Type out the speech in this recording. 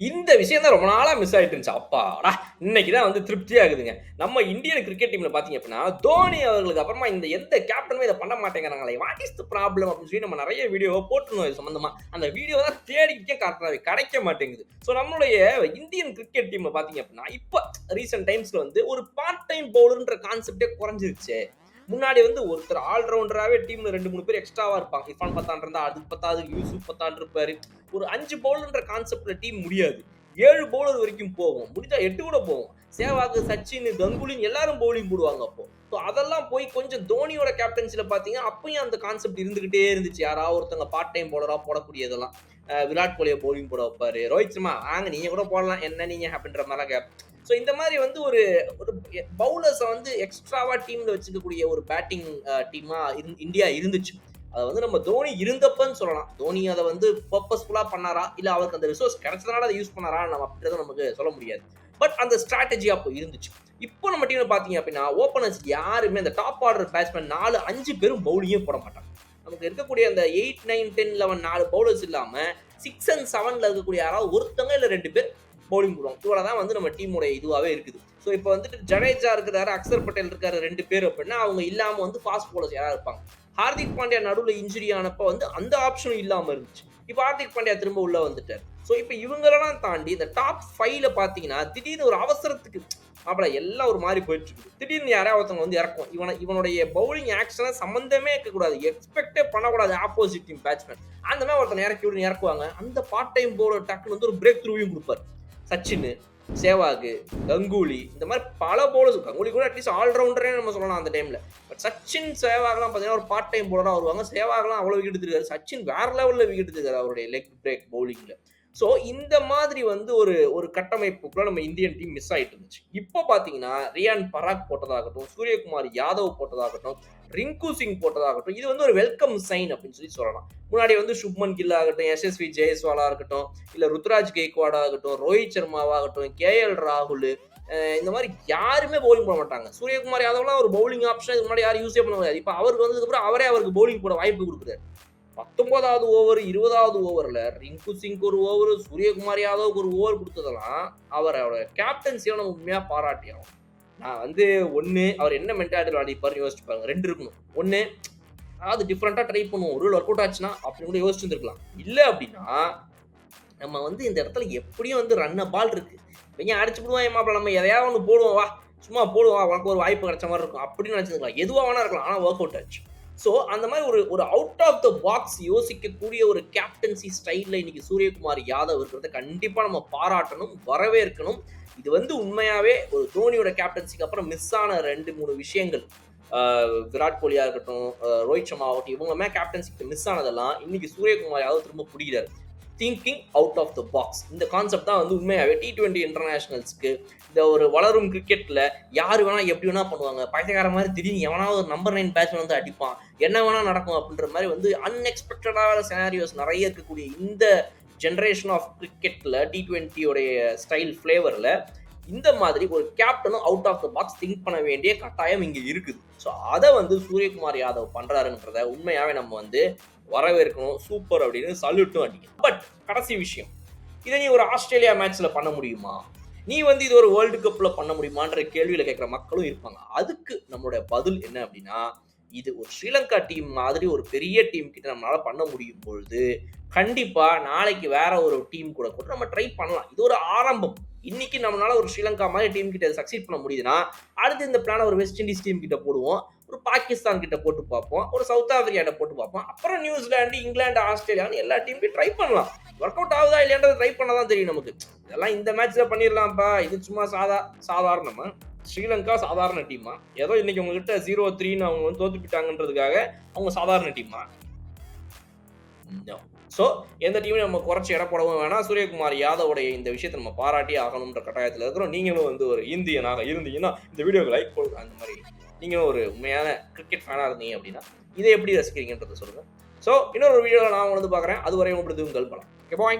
இந்த விஷயம் தான் ரொம்ப நாளா மிஸ் ஆயிட்டு இருந்துச்சு. அப்பாடா இன்னைக்கு தான் வந்து திருப்தி இருக்குதுங்க நம்ம இந்தியன் கிரிக்கெட் டீம்ல பாத்தீங்க அப்படின்னா தோனி அவர்களுக்கு அப்புறமா இந்த எந்த கேப்டனுமே இதை பண்ண மாட்டேங்கிறாங்களே வாட் இஸ் த ப்ராப்ளம் அப்படின்னு சொல்லி நம்ம நிறைய வீடியோ போட்டுருந்தோம் இது சம்பந்தமா. அந்த வீடியோ தான் தேடிக்கே காட்டுறாரு கிடைக்க மாட்டேங்குது. ஸோ நம்மளுடைய இந்தியன் கிரிக்கெட் டீம்ல பாத்தீங்க அப்படின்னா இப்போ ரீசெண்ட் டைம்ஸ்ல வந்து ஒரு பார்ட் டைம் பவுலர்ன்ற கான்செப்டே குறைஞ்சிருச்சு. முன்னாடி வந்து ஒருத்தர் ஆல்ரவுண்டராகவே டீம்ல ரெண்டு மூணு பேர் எக்ஸ்ட்ராவா இருப்பாங்க. இர்ஃபான் பத்தான் இருந்தா அதுக்கு பத்தாவது யூசுப் பத்தான் இருப்பாரு. ஒரு அஞ்சு பவுலர்ன்ற கான்செப்ட்ல டீம் முடியாது. ஏழு பவுலர் வரைக்கும் போவோம். முடிஞ்சா எட்டு கூட போவோம். சேவாக் சச்சின் கங்குலின் எல்லாரும் பவுலிங் போடுவாங்க அப்போ. ஸோ அதெல்லாம் போய் கொஞ்சம் தோனியோட கேப்டன்சியில் பார்த்தீங்கன்னா அப்பயும் அந்த கான்செப்ட் இருந்துகிட்டே இருந்துச்சு. யாராவது ஒருத்தவங்க பார்ட் டைம் போலராக போடக்கூடியதெல்லாம். விராட் கோலியை போலிங் போட வைப்பாரு. ரோஹித் சர்மா வாங்க நீங்கள் கூட போடலாம். என்ன நீங்கள் அப்படின்ற மாதிரிலாம் கேப். ஸோ இந்த மாதிரி வந்து ஒரு ஒரு பவுலர்ஸை வந்து எக்ஸ்ட்ராவா டீம்ல வச்சுக்கக்கூடிய ஒரு பேட்டிங் டீமா இந்தியா இருந்துச்சு. அதை வந்து நம்ம தோனி இருந்தப்பன்னு சொல்லலாம். தோனி அதை வந்து பர்பஸ்ஃபுல்லா பண்ணாரா? இல்லை அவருக்கு அந்த ரிசோர்ஸ் கிடைச்சதுனால அதை யூஸ் பண்ணாரா? நம்ம அப்படின்றத நமக்கு சொல்ல முடியாது. பட் அந்த ஸ்ட்ராட்டஜி அப்போ இருந்துச்சு. இப்போ நம்ம டீம்ல பார்த்தீங்க அப்படின்னா ஓப்பனர்ஸ் யாருமே அந்த டாப் ஆர்டர் பேட்ஸ்மேன் நாலு அஞ்சு பேரும் பவுலிங்கே போட மாட்டாங்க. நமக்கு இருக்கக்கூடிய அந்த எயிட் நைன் டென் லெவன் நாலு பவுலர்ஸ் இல்லாமல் சிக்ஸ் அண்ட் செவனில் இருக்கக்கூடிய யாராவது ஒருத்தங்க இல்லை ரெண்டு பேர் பவுலிங் போடுவாங்க. இவ்வளோ தான் வந்து நம்ம டீமோட இதுவாகவே இருக்குது. ஸோ இப்போ வந்துட்டு ஜடேஜா இருக்கிறாரு அக்சர் பட்டேல் இருக்காரு ரெண்டு பேர் அப்படின்னா அவங்க இல்லாமல் வந்து ஃபாஸ்ட் பவுலர்ஸ் யாராவது இருப்பாங்க? ஹார்திக் பாண்டியா நடுவில் இன்ஜுரி ஆனப்போ வந்து அந்த ஆப்ஷனும் இல்லாமல் இருந்துச்சு. இப்போ ஹார்திக் பாண்டியா திரும்ப உள்ளே வந்துட்டார். ஸோ இப்போ இவங்களெல்லாம் தாண்டி இந்த டாப் ஃபைவ்ல பார்த்தீங்கன்னா திடீர்னு ஒரு அவசரத்துக்கு அப்படி எல்லாம் ஒரு மாதிரி போயிட்டு இருக்கு திடீர்னு யாராவது ஒருத்தவங்க வந்து இறக்கும். இவனை இவனுடைய பவுலிங் ஆக்ஷனை சம்மந்தமே இருக்கக்கூடாது. எக்ஸ்பெக்டே பண்ணக்கூடாது. ஆப்போசிட் டீம் பேட்ஸ்மேன் அந்த மாதிரி ஒருத்தனை இறக்கி விட்டு இறக்குவாங்க. அந்த பார்ட் டைம் பவுலர் டக்குன்னு வந்து ஒரு பிரேக் த்ரூவையும் கொடுப்பாரு. சச்சின் சேவாகு கங்குலி இந்த மாதிரி பல பவுலர்ஸ் கங்குலி கூட அட்லீஸ்ட் ஆல்ரவுண்டரே நம்ம சொல்லலாம் அந்த டைம்ல பட் சச்சின் சேவாகலாம் பார்த்தீங்கன்னா ஒரு பார்ட் டைம் பவுலராக வருவாங்க. சேவாகலாம் அவ்வளோ விக்கெட் எடுத்துருக்காரு. சச்சின் வேற லெவலில் விக்கெட் எடுத்துருக்காரு அவருடைய லெக் பிரேக் பவுலிங்கில் ஸோ இந்த மாதிரி வந்து ஒரு ஒரு கட்டமைப்புக்குள்ள நம்ம இந்தியன் டீம் மிஸ் ஆயிட்டு இருந்துச்சு இப்போ பார்த்தீங்கன்னா ரியான் பராக் போட்டதாகட்டும் சூரியகுமார் யாதவ் போட்டதாகட்டும் ரிங்கு சிங் போட்டதாகட்டும் இது வந்து ஒரு வெல்கம் சைன் அப்படின்னு சொல்லி சொல்லலாம். முன்னாடி வந்து சுப்மன் கில் ஆகட்டும் எஸ்எஸ்வி ஜெயஸ்வாலா இருக்கட்டும் இல்லை ருத்ராஜ் கெய்க்வாடா ஆகட்டும் ரோஹித் சர்மாவாகட்டும் கே எல் ராகுல் இந்த மாதிரி யாருமே பவுலிங் போட மாட்டாங்க. சூரியகுமார் யாதவ்லாம் ஒரு பவுலிங் ஆப்ஷன் இதுக்கு முன்னாடி யாரும் யூஸே பண்ண முடியாது. இப்போ அவருக்கு வந்ததுக்கப்புறம் அவரே அவருக்கு பவுலிங் போட வாய்ப்பு கொடுக்குறாரு. பத்தொன்பதாவது ஓவர் இருபதாவது ஓவரில் ரிங்கு சிங்க்கு ஒரு ஓவர் சூரியகுமார் யாதவுக்கு ஒரு ஓவர் கொடுத்ததெல்லாம் அவரோட கேப்டன்சியை நம்ம உண்மையாக பாராட்டியாகும். நான் வந்து ஒன்று அவர் என்ன மென்டாலிட்டி விளையாடிப்பாருன்னு யோசிச்சு பாருங்க. ரெண்டு இருக்கணும். ஒன்று அதாவது டிஃப்ரெண்ட்டாக ட்ரை பண்ணுவோம். ஒரு ஒர்க் அவுட் ஆச்சுன்னா அப்படின்னு கூட யோசிச்சு இருந்திருக்கலாம் இல்லை அப்படின்னா நம்ம வந்து இந்த இடத்துல எப்படியும் வந்து ரன்ன பால் இருக்குது இவங்க அடிச்சு விடுவான் மாப்பிள்ள நம்ம எதையாவது ஒன்று போடுவோம் வா. சும்மா போடுவோம் உனக்கு ஒரு வாய்ப்பு கிடைச்ச மாதிரி இருக்கும். அப்படின்னு நினச்சிருக்கலாம். எதுவாக வேணா இருக்கலாம். ஆனால் ஒர்க் அவுட் ஆச்சு. ஸோ அந்த மாதிரி ஒரு ஒரு அவுட் ஆஃப் த பாக்ஸ் யோசிக்கக்கூடிய ஒரு கேப்டன்சி ஸ்டைலில் இன்னைக்கு சூரியகுமார் யாதவ் இருக்கிறத கண்டிப்பாக நம்ம பாராட்டணும் வரவேற்கணும். இது வந்து உண்மையாகவே ஒரு தோனியோட கேப்டன்சிக்கு அப்புறம் மிஸ் ஆன ரெண்டு மூணு விஷயங்கள். விராட் கோலியாக இருக்கட்டும் ரோஹித் சர்மா ஆகட்டும் இவங்களுமே கேப்டன்சிக்கு மிஸ் ஆனதெல்லாம் இன்னைக்கு சூரியகுமார் யாதவ் திரும்ப பிடிக்கிறார் thinking out of the box இந்த கான்செப்ட் தான் வந்து உண்மையாகவே டி டுவெண்ட்டி இன்டர்நேஷனல்ஸ்க்கு இந்த ஒரு வளரும் கிரிக்கெட்டில் யார் வேணால் எப்படி வேணால் பண்ணுவாங்க. பைத்தியக்கார மாதிரி திடீர்னு எவனாவது ஒரு நம்பர் நைன் பேட்ஸ்மேன் வந்து அடிப்பான். என்ன வேணால் நடக்கும் அப்படின்ற மாதிரி வந்து அன்எக்ஸ்பெக்டடான சினாரியோஸ் நிறைய இருக்கக்கூடிய இந்த ஜென்ரேஷன் ஆஃப் கிரிக்கெட்டில் டி டுவெண்ட்டியோடைய ஸ்டைல் ஃப்ளேவரில் இந்த மாதிரி ஒரு கேப்டனும் out of the box think பண்ண வேண்டிய கட்டாயம் இங்கே இருக்குது. ஸோ அதை வந்து சூரியகுமார் யாதவ் பண்ணுறாருன்றத உண்மையாகவே நம்ம வந்து வரவேற்கணும் சூப்பர் அப்படின்னு சல்யூட்டும் அடிக்கணும் பட் கடைசி விஷயம் இதை நீ ஒரு ஆஸ்திரேலியா மேட்ச்ல பண்ண முடியுமா? நீ வந்து இது ஒரு வேர்ல்டு கப்ல பண்ண முடியுமான்ற கேள்வியில கேட்குற மக்களும் இருப்பாங்க. அதுக்கு நம்மளுடைய பதில் என்ன அப்படின்னா இது ஒரு ஸ்ரீலங்கா டீம் மாதிரி ஒரு பெரிய டீம் கிட்ட நம்மளால பண்ண முடியும் பொழுது கண்டிப்பா நாளைக்கு வேற ஒரு டீம் கூட கூட நம்ம ட்ரை பண்ணலாம். இது ஒரு ஆரம்பம். இன்னைக்கு நம்மளால ஒரு ஸ்ரீலங்கா மாதிரி டீம் கிட்ட சக்சீட் பண்ண முடியுதுன்னா அடுத்து இந்த பிளான ஒரு வெஸ்ட் இண்டீஸ் டீம் கிட்ட போடுவோம். ஒரு பாகிஸ்தான் கிட்ட போட்டு பார்ப்போம் ஒரு சவுத் ஆப்பிரிக்காட்ட போட்டு பார்ப்போம். அப்புறம் நியூசிலாண்டு இங்கிலாந்து ஆஸ்திரேலியான்னு எல்லா டீமுமே ட்ரை பண்ணலாம். ஒர்க் அவுட் ஆகுதா இல்லையான்றது ட்ரை பண்ண தான் தெரியும் நமக்கு. இதெல்லாம் இந்த மேட்ச்சில் பண்ணிடலாம்ப்பா. இது சும்மா சாதா சாதாரணமா. ஸ்ரீலங்கா சாதாரண டீமா ஏதோ இன்னைக்கு உங்ககிட்ட ஜீரோ த்ரீன்னு அவங்க வந்து தோத்துப்பிட்டாங்கன்றதுக்காக அவங்க சாதாரண டீமா ஸோ எந்த டீமையும் நம்ம குறைச்சி இட போடவும் வேணாம். சூரியகுமார் யாதவுடைய இந்த விஷயத்தை நம்ம பாராட்டி ஆகணுன்ற கட்டாயத்தில் இருக்கிறோம். நீங்களும் வந்து ஒரு இந்தியனாக இருந்தீங்கன்னா இந்த வீடியோக்கு லைக் போடுங்க அந்த மாதிரி. நீங்கள் ஒரு உண்மையான கிரிக்கெட் ஃபேனாக இருந்தீங்க அப்படின்னா இதை எப்படி ரசிக்கிறீங்கன்றத சொல்லுங்கள் ஸோ இன்னொரு வீடியோவில் நான் வந்து பார்க்குறேன். அதுவரை உங்களுக்கு உங்கள் பலம். Okay bye